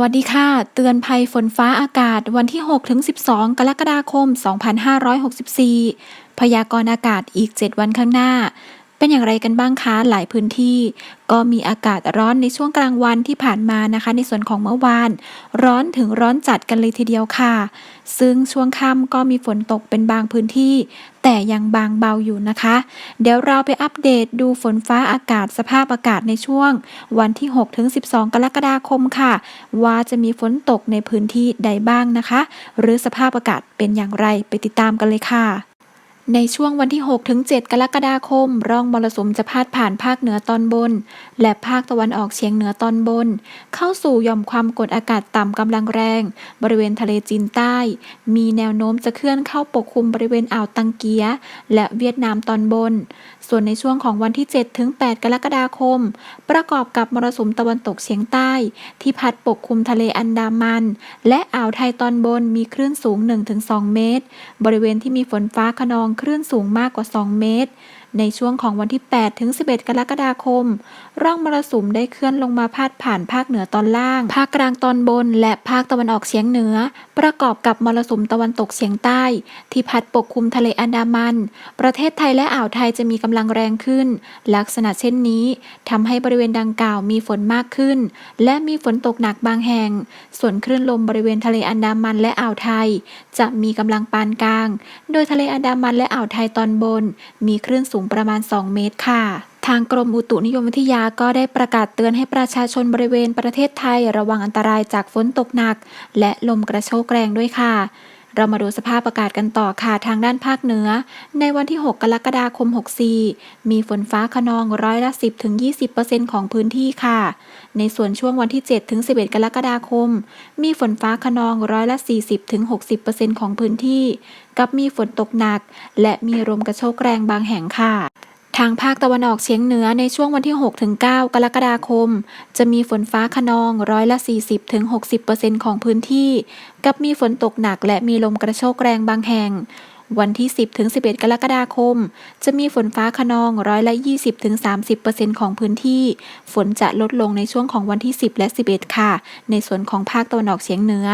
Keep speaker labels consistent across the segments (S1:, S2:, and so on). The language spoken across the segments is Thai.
S1: วัสดีค่ะ เตือนภัยฝนฟ้าอากาศวันที่ 6 ถึง 12 กรกฎาคม 2564 พยากรณ์อากาศอีก 7 วันข้างหน้า เป็นอย่างไรกันบ้างคะหลายพื้นที่ ก็มีอากาศร้อนในช่วงกลางวันที่ผ่านมานะคะ ในส่วนของเมื่อวาน ร้อนถึงร้อนจัดกันเลยทีเดียวค่ะ ซึ่งช่วงค่ำก็มีฝนตกเป็นบางพื้นที่ แต่ยังบางเบาอยู่นะคะ เดี๋ยวเราไปอัปเดตดูฝนฟ้าอากาศสภาพอากาศในช่วง วันที่6ถึง12 กรกฎาคมค่ะ ว่าจะมีฝนตกในพื้นที่ใดบ้างนะคะ หรือสภาพอากาศเป็นอย่างไรไปติดตามกันเลยค่ะ ในช่วงวันที่ 6 ถึง 7 กรกฎาคม ร่องมรสุมจะพาดผ่านภาคเหนือตอนบน และภาคตะวันออกเฉียงเหนือตอนบน เข้าสู่ย่อมความกดอากาศต่ำกำลังแรง บริเวณทะเลจีนใต้ มีแนวโน้มจะเคลื่อนเข้าปกคลุมบริเวณอ่าวตังเกีย และเวียดนามตอนบน ส่วนในช่วงของวันที่ 7 ถึง 8 กรกฎาคม ประกอบกับมรสุมตะวันตกเฉียงใต้ ที่พัดปกคลุมทะเลอันดามัน และอ่าวไทยตอนบนมีคลื่นสูง 1-2 เมตร บริเวณที่มีฝนฟ้าขนองคลื่นสูงมากกว่า 2 เมตร ในช่วงของวันที่ 8 ถึง 11 กรกฎาคม ร่องมรสุมได้เคลื่อนลงมาพาดผ่านภาคเหนือตอนล่าง ภาคกลางตอนบน และภาคตะวันออกเฉียงเหนือ ประกอบกับมรสุมตะวันตกเฉียงใต้ ที่พัดปกคลุมทะเลอันดามัน ประเทศไทยและอ่าวไทยจะมีกำลังแรงขึ้น ลักษณะเช่นนี้ทำให้บริเวณดังกล่าวมีฝนมากขึ้น และมีฝนตกหนักบางแห่ง ส่วนคลื่นลมบริเวณทะเลอันดามันและอ่าวไทย จะมีกำลังปานกลาง โดยทะเลอันดามันและอ่าวไทยตอนบน มีคลื่นสูงประมาณ 2 เมตรค่ะ ทางกรมอุตุนิยมวิทยาก็ได้ประกาศเตือนให้ประชาชนบริเวณประเทศไทย ระวังอันตรายจากฝนตกหนัก และลมกระโชกแรงด้วยค่ะ เรามาดูสภาพอากาศกันต่อค่ะทางด้านภาคเหนือ ในวันที่ 6 กรกฎาคม 64 มีฝนฟ้าขนองร้อยละ 10ถึง20%ของพื้นที่ค่ะ ในส่วนช่วงวันที่7ถึง11 กรกฎาคม มีฝนฟ้าขนองร้อยละ 40ถึง60%ของพื้นที่ กับมีฝนตกหนัก และมีลมกระโชกแรงบางแห่งค่ะ ทางภาคตะวันออกเฉียงเหนือในช่วงวันที่ 6-9 กรกฎาคม จะมีฝนฟ้าขนองร้อยละ 40-60%ของพื้นที่ กับมีฝนตกหนักและมีลมกระโชกแรงบางแห่ง วันที่ 10-11 กรกฎาคม จะมีฝนฟ้าขนองร้อยละ 20-30%ของพื้นที่ ฝนจะลดลงในช่วงของวันที่ 10 และ 11 ค่ะ ในส่วนของภาคตะวันออกเฉียงเหนือ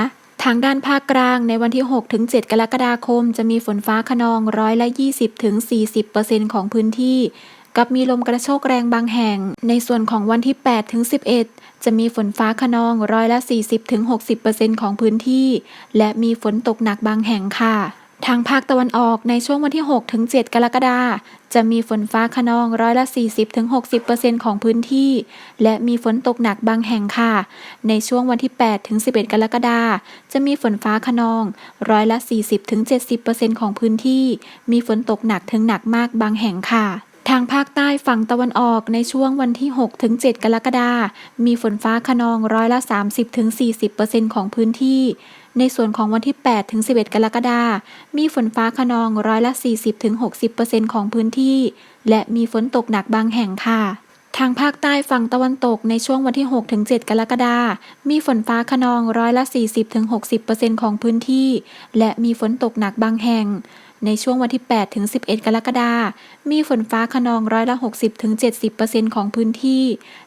S1: ทางด้านภาคกลางในวันที่6ถึง7กรกฎาคม จะมีฝนฟ้าขนองร้อยละ 20ถึง40%ของพื้นที่ กับมีลมกระโชกแรงบางแห่ง ในส่วนของวันที่8ถึง11 จะมีฝนฟ้าขนองร้อยละ 40ถึง60%ของพื้นที่ และมีฝนตกหนักบางแห่งค่ะ ทางภาคตะวันออกในช่วงวันที่ 6 ถึง 7 กรกฎาคมจะมีฝนฟ้าขนองร้อยละ 40 ถึง 60%ของพื้นที่ และมีฝนตกหนักบางแห่งค่ะ ในช่วงวันที่ 8 ถึง 11 กรกฎาคมจะมีฝนฟ้าขนองร้อยละ 40 ถึง 70%ของพื้นที่ มีฝนตกหนักถึงหนักมากบางแห่งค่ะ ทางภาคใต้ฝั่งตะวันออกในช่วงวันที่ 6 ถึง 7 กรกฎาคม มีฝนฟ้าขนองร้อยละ 30 ถึง 40%ของพื้นที่ ในส่วนของวันที่ 8 ถึง 11 กรกฎาคม มีฝนฟ้าขนองร้อยละ 40 ถึง 60%ของพื้นที่ และมีฝนตกหนักบางแห่งค่ะ ทางภาคใต้ฝั่งตะวันตกในช่วงวันที่ 6 ถึง 7 กรกฎาคม มีฝนฟ้าขนองร้อยละ 40 ถึง 60%ของพื้นที่ และมีฝนตกหนักบางแห่ง ในช่วงวันที่ 8 ถึง 11 กรกฎาคม มีฝนฟ้าขนองร้อยละ 60 ถึง 70 ของพื้นที่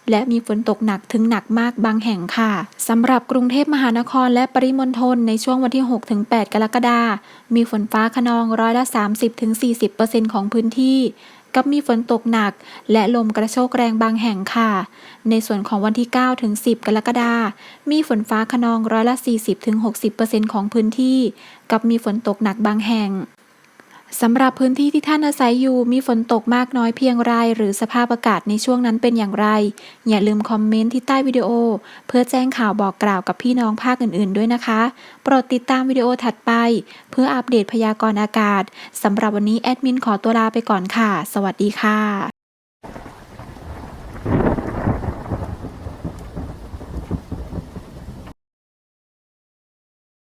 S1: และมีฝนตกหนักถึงหนักมากบางแห่งค่ะ สำหรับกรุงเทพมหานครและปริมณฑลในช่วงวันที่ 6 ถึง 8 กรกฎาคม มีฝนฟ้าขนองร้อยละ 30 ถึง 40 ของพื้นที่ กับมีฝนตกหนัก และลมกระโชกแรงบางแห่งค่ะ ในส่วนของวันที่ 9 ถึง 10 กรกฎาคม มีฝนฟ้าขนองร้อยละ 40 ถึง 60%ของพื้นที่ กับมีฝนตกหนักบางแห่ง สำหรับพื้นที่ที่ท่านอาศัยอยู่มีฝนตกมากน้อยเพียงไรหรือสภาพอากาศในช่วงนั้นเป็นอย่างไร อย่าลืมคอมเมนต์ที่ใต้วิดีโอ เพื่อแจ้งข่าวบอกกล่าวกับพี่น้องภาคอื่นๆด้วยนะคะ โปรดติดตามวิดีโอถัดไป เพื่ออัปเดตพยากรณ์อากาศสำหรับวันนี้แอดมินขอตัวลาไปก่อนค่ะ สวัสดีค่ะ